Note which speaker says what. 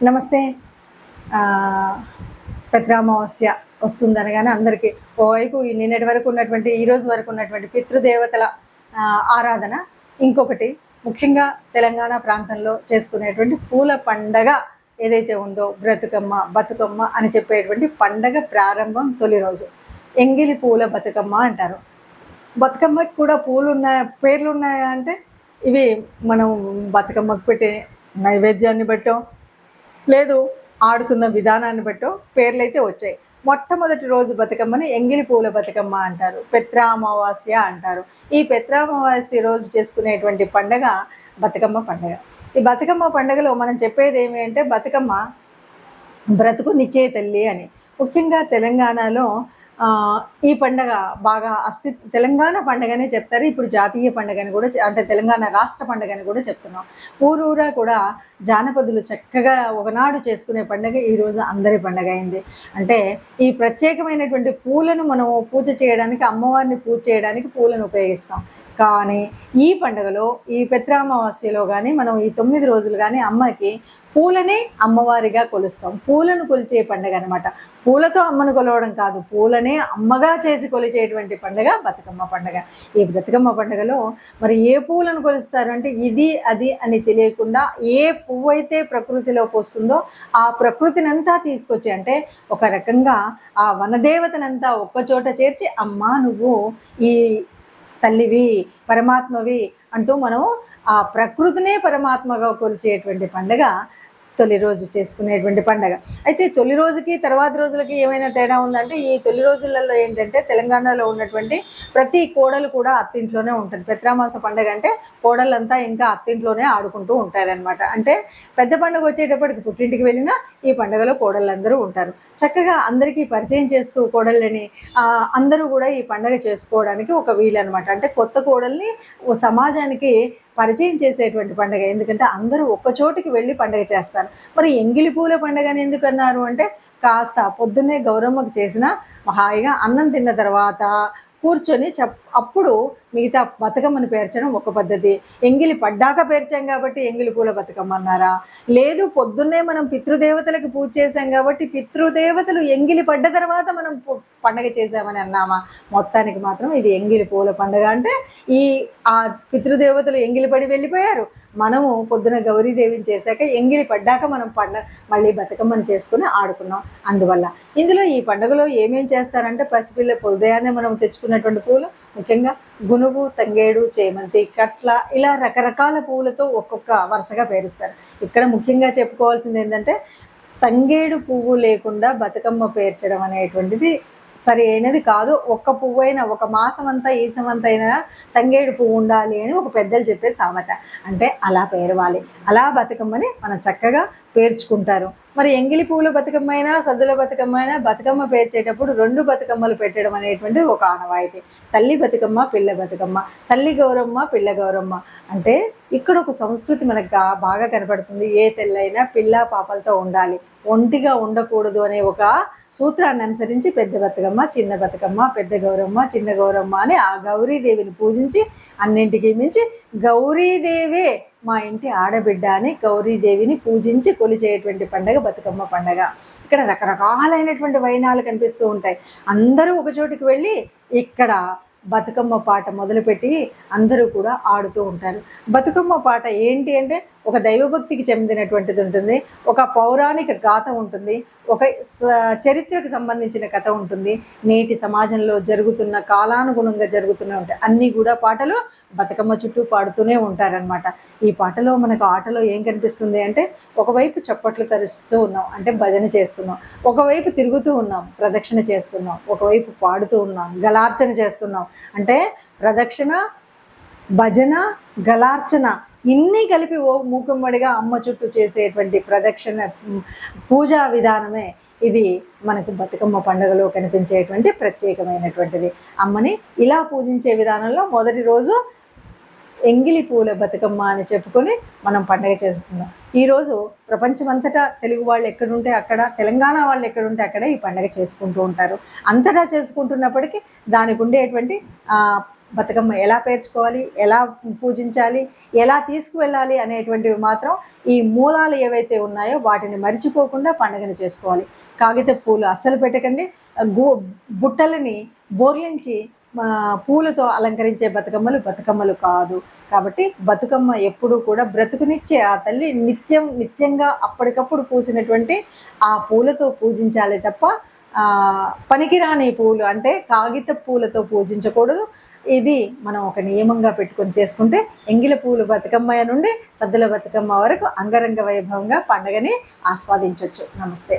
Speaker 1: నమస్తే. ఆ, పెత్రామావాస్య వస్తుందనగానే అందరికీ ఓవైపు నిన్నటి వరకు ఉన్నటువంటి ఈ రోజు వరకు ఉన్నటువంటి పితృదేవతల ఆరాధన ఇంకొకటి ముఖ్యంగా తెలంగాణ ప్రాంతంలో చేసుకునేటువంటి పూల పండగ ఏదైతే ఉందో బ్రతుకమ్మ బతుకమ్మ అని చెప్పేటువంటి పండగ ప్రారంభం తొలి రోజు. ఎంగిలి పూల బతుకమ్మ అంటారు. బతుకమ్మకి కూడా పూలు ఉన్నాయి పేర్లు ఉన్నాయా అంటే ఇవి మనం బతుకమ్మకు పెట్టే నైవేద్యాన్ని బట్టో లేదు ఆడుతున్న విధానాన్ని బట్టో పేర్లు అయితే వచ్చాయి. మొట్టమొదటి రోజు బతుకమ్మని ఎంగిలి పూల బతుకమ్మ అంటారు పెత్రామావాస్య అంటారు. ఈ పెత్రామావాస్య రోజు చేసుకునేటువంటి పండగ బతుకమ్మ పండగ. ఈ బతుకమ్మ పండగలో మనం చెప్పేది ఏమి అంటే బతుకమ్మ బ్రతుకు నిచ్చే తల్లి అని. ముఖ్యంగా తెలంగాణలో ఈ పండగ బాగా అస్తి తెలంగాణ పండగనే చెప్తారు. ఇప్పుడు జాతీయ పండగని కూడా అంటే తెలంగాణ రాష్ట్ర పండగని కూడా చెప్తున్నాం. ఊరూరా కూడా జానపదులు చక్కగా ఒకనాడు చేసుకునే పండగ ఈరోజు అందరి పండగ అయింది. అంటే ఈ ప్రత్యేకమైనటువంటి పూలను మనం పూజ చేయడానికి అమ్మవారిని పూజ చేయడానికి పూలను ఉపయోగిస్తాం. కానీ ఈ పండుగలో ఈ పెత్రామావాస్యలో కానీ మనం ఈ తొమ్మిది రోజులు కానీ అమ్మకి పూలనే అమ్మవారిగా కొలుస్తాం. పూలను కొలిచే పండుగ అనమాట పూలతో అమ్మను కొలవడం కాదు పూలనే అమ్మగా చేసి కొలిచేటువంటి పండుగ బతుకమ్మ పండుగ. ఈ బతుకమ్మ పండుగలో మరి ఏ పూలను కొలుస్తారు అంటే ఇది అది అని తెలియకుండా ఏ పువ్వు అయితే ప్రకృతిలో పోస్తుందో ఆ ప్రకృతినంతా తీసుకొచ్చి అంటే ఒక రకంగా ఆ వనదేవతనంతా ఒక్కచోట చేర్చి అమ్మా నువ్వు ఈ తల్లివి పరమాత్మవి అంటూ మనం ఆ ప్రకృతినే పరమాత్మగా కొలిచేటువంటి పండుగ తొలి రోజు చేసుకునేటువంటి పండగ. అయితే తొలి రోజుకి తర్వాత రోజులకి ఏమైనా తేడా ఉందంటే ఈ తొలి రోజులలో ఏంటంటే తెలంగాణలో ఉన్నటువంటి ప్రతి కోడలు కూడా అత్తింట్లోనే ఉంటుంది. పెత్రామాస పండగ అంటే కోడలంతా ఇంకా అత్తింట్లోనే ఆడుకుంటూ ఉంటారనమాట అంటే పెద్ద పండుగ వచ్చేటప్పటికి పుట్టింటికి వెళ్ళినా ఈ పండుగలో కోడళ్ళందరూ ఉంటారు. చక్కగా అందరికీ పరిచయం చేస్తూ కోడళ్ళని అందరూ కూడా ఈ పండగ చేసుకోవడానికి ఒక వీలు అనమాట అంటే కొత్త కోడల్ని ఓ సమాజానికి పరిచయం చేసేటువంటి పండగ. ఎందుకంటే అందరూ ఒక్క చోటికి వెళ్ళి పండుగ చేస్తారు. మరి ఎంగిలి పూల పండుగని ఎందుకు అన్నారు అంటే కాస్త పొద్దున్నే గౌరమ్మకు చేసిన హాయిగా అన్నం తిన్న తర్వాత కూర్చొని చెప్ అప్పుడు మిగతా బతుకమ్మను పేర్చడం ఒక పద్ధతి. ఎంగిలి పడ్డాక పేర్చాం కాబట్టి ఎంగిలి పూల బతుకమ్మ అన్నారా లేదు పొద్దున్నే మనం పితృదేవతలకు పూజ చేశాం కాబట్టి పితృదేవతలు ఎంగిలి పడ్డ తర్వాత మనం పండగ చేశామని అన్నామా? మొత్తానికి మాత్రం ఇది ఎంగిలి పూల పండగ అంటే ఈ ఆ పితృదేవతలు ఎంగిలి పడి వెళ్ళిపోయారు. మనము పొద్దున గౌరీదేవిని చేశాక ఎంగిలి పడ్డాక మనం పండ మళ్ళీ బతుకమ్మను చేసుకుని ఆడుకున్నాం. అందువల్ల ఇందులో ఈ పండుగలో ఏమేం చేస్తారంటే పసిపిల్ల ఉదయాన్నే మనం తెచ్చుకున్నటువంటి పూలు ముఖ్యంగా గునుగు తంగేడు చేమంతి కట్ల ఇలా రకరకాల పూలతో ఒక్కొక్క వరుసగా పేరుస్తారు. ఇక్కడ ముఖ్యంగా చెప్పుకోవాల్సింది ఏంటంటే తంగేడు పువ్వు లేకుండా బతుకమ్మ పేర్చడం అనేటువంటిది సరి అయినది కాదు. ఒక్క పువ్వు అయినా ఒక మాసం అంతా ఈసం అయినా తంగేడు పువ్వు ఉండాలి అని ఒక పెద్దలు చెప్పే సామెత. అంటే అలా పేరవాలి. అలా బతుకమ్మని మనం చక్కగా పేర్చుకుంటారు. మరి ఎంగిలి పువ్వుల బతుకమ్మ అయినా సద్దుల బతుకమ్మ అయినా బతుకమ్మ పేర్చేటప్పుడు రెండు బతుకమ్మలు పెట్టడం అనేటువంటి ఒక ఆనవాయితీ. తల్లి బతుకమ్మ పిల్ల బతుకమ్మ. తల్లి గౌరమ్మ పిల్ల గౌరమ్మ. అంటే ఇక్కడ ఒక సంస్కృతి మనకు బాగా కనపడుతుంది. ఏ తెల్లైనా పిల్ల పాపలతో ఉండాలి. ఒంటిగా ఉండకూడదు అనే ఒక సూత్రాన్ని అనుసరించి పెద్ద బతుకమ్మ చిన్న బతుకమ్మ పెద్ద గౌరమ్మ చిన్న గౌరమ్మ అని ఆ గౌరీదేవిని పూజించి అన్నింటికి మించి గౌరీదేవే మా ఇంటి ఆడబిడ్డ అని గౌరీదేవిని పూజించి కొలిచేటువంటి పండగ బతుకమ్మ పండగ. ఇక్కడ రకరకాలైనటువంటి వైనాలు కనిపిస్తూ ఉంటాయి. అందరూ ఒక చోటికి వెళ్ళి ఇక్కడ బతుకమ్మ పాట మొదలుపెట్టి అందరూ కూడా ఆడుతూ ఉంటారు. బతుకమ్మ పాట ఏంటి అంటే ఒక దైవభక్తికి చెందినటువంటిది ఉంటుంది ఒక పౌరాణిక గాథ ఉంటుంది ఒక స- చరిత్రకు సంబంధించిన కథ ఉంటుంది నేటి సమాజంలో జరుగుతున్న కాలానుగుణంగా జరుగుతూనే ఉంటాయి. అన్నీ కూడా పాటలు బతుకమ్మ చుట్టూ పాడుతూనే ఉంటారనమాట ఈ పాటలో మనకు ఆటలో ఏం కనిపిస్తుంది అంటే ఒకవైపు చప్పట్లు తరుస్తూ ఉన్నాం అంటే భజన చేస్తున్నాం ఒకవైపు తిరుగుతూ ఉన్నాం ప్రదక్షిణ చేస్తున్నాం ఒకవైపు పాడుతూ ఉన్నాం గలార్చన చేస్తున్నాం అంటే ప్రదక్షిణ భజన గలార్చన ఇన్ని కలిపి ఓ మూకుమ్మడిగా అమ్మ చుట్టూ చేసేటువంటి ప్రదక్షిణ పూజా విధానమే ఇది మనకు బతుకమ్మ పండుగలో కనిపించేటువంటి ప్రత్యేకమైనటువంటిది. అమ్మని ఇలా పూజించే విధానంలో మొదటి రోజు ఎంగిలి పూల బతుకమ్మ అని చెప్పుకొని మనం పండగ చేసుకున్నాం ఈరోజు ప్రపంచమంతటా తెలుగు వాళ్ళు ఎక్కడుంటే అక్కడ తెలంగాణ వాళ్ళు ఎక్కడుంటే అక్కడ ఈ పండగ చేసుకుంటూ ఉంటారు. అంతటా చేసుకుంటున్నప్పటికీ దానికి ఉండేటువంటి బతుకమ్మ ఎలా పేర్చుకోవాలి ఎలా పూజించాలి ఎలా తీసుకువెళ్ళాలి అనేటువంటివి మాత్రం ఈ మూలాలు ఏవైతే ఉన్నాయో వాటిని మరిచిపోకుండా పండుగను చేసుకోవాలి. కాగిత పూలు అస్సలు పెట్టకండి. గో బుట్టలని బోర్లించి పూలతో అలంకరించే బతుకమ్మలు బతుకమ్మలు కాదు. కాబట్టి బతుకమ్మ ఎప్పుడూ కూడా బ్రతుకునిచ్చే ఆ తల్లి నిత్యం నిత్యంగా అప్పటికప్పుడు పూసినటువంటి ఆ పూలతో పూజించాలి తప్ప పనికిరాని పూలు అంటే కాగిత పూలతో పూజించకూడదు. ఇది మనం ఒక నియమంగా పెట్టుకొని చేసుకుంటే ఎంగిల పూలు బతుకమ్మ నుండి సద్దుల బతుకమ్మ వరకు అంగరంగ వైభవంగా పండుగని ఆస్వాదించవచ్చు నమస్తే.